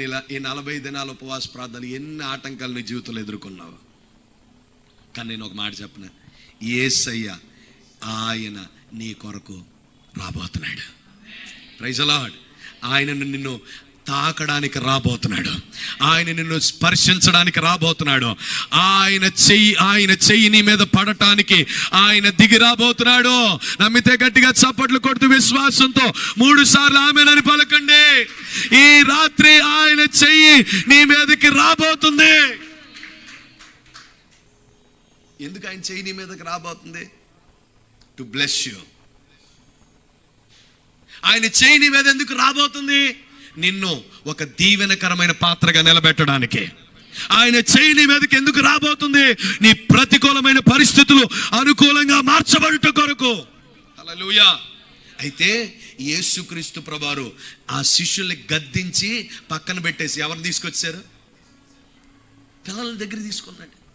ఇలా ఈ నలభై దినాల ఉపవాస ప్రార్థనలు ఎన్ని ఆటంకాలు నీ జీవితంలో ఎదుర్కొన్నావు? కానీ నేను ఒక మాట చెప్పిన? ఏసయ్య ఆయన నీ కొరకు రాబోతున్నాడు. ప్రైజలాడ్ ఆయన నిన్ను తాకడానికి రాబోతున్నాడు. ఆయన నిన్ను స్పర్శించడానికి రాబోతున్నాడు. ఆయన చెయ్యి ఆయన చెయ్యి నీ మీద పడటానికి ఆయన దిగి రాబోతున్నాడు. నమ్మితే గట్టిగా చప్పట్లు కొడుతూ విశ్వాసంతో మూడు సార్లు ఆమెనని పలకండి. చెయ్యి నీ మీదకి రాబోతుంది. ఎందుకు ఆయన చెయ్యి నీ మీదకి రాబోతుంది? టు బ్లెస్ యూ ఆయన చెయ్యి నీ మీద ఎందుకు రాబోతుంది? నిన్ను ఒక దీవెనకరమైన పాత్రగా నిలబెట్టడానికి. ఆయన చెయ్యి నీ మీదకి ఎందుకు రాబోతుంది? నీ ప్రతికూలమైన పరిస్థితులు అనుకూలంగా మార్చబడుట కొరకు. హల్లెలూయా అయితే యేసుక్రీస్తు ప్రభారు ఆ శిష్యుల్ని గద్దించి పక్కన పెట్టేసి ఎవరిని తీసుకొచ్చారు? పిల్లల దగ్గర తీసుకున్నాడు.